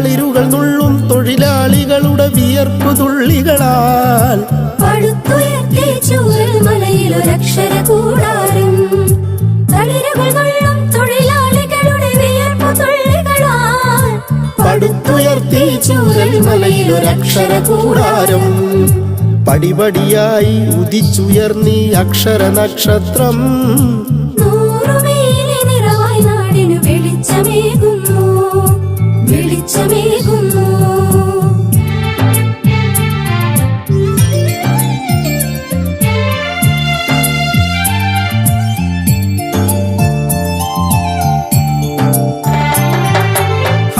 തളിരുകൾ നുള്ളും തൊഴിലാളികളുടെ വിയർപ്പു തുള്ളികളാൽ. മലയിലൊരക്ഷര കൂടാരം. പടുത്തുയർത്തി ചൂരൽ മലയിലൊരക്ഷര കൂടാരം. പടിപടിയായി ഉദിച്ചുയർന്നീ അക്ഷര നക്ഷത്രം.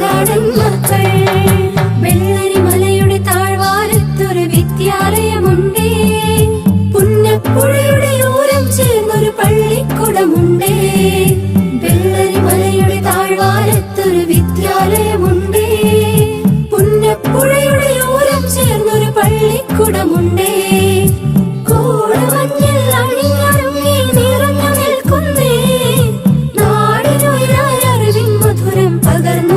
നാടൻ മക്കൾ വെള്ളരി മലയുടെ താഴ്വാരത്തൊരു വിദ്യാലയമുണ്ടേ. പുന്നപ്പുഴയുടെ ഊരം ചേർന്നൊരു പള്ളിക്കുടമുണ്ടേ. വെള്ളരി മലയുടെ താഴ്വാരത്തൊരു വിദ്യാലയമുണ്ടേ. പുന്നപ്പുഴയുടെ ഊരം ചേർന്നൊരു പള്ളിക്കുടമുണ്ടേ. പകർന്നു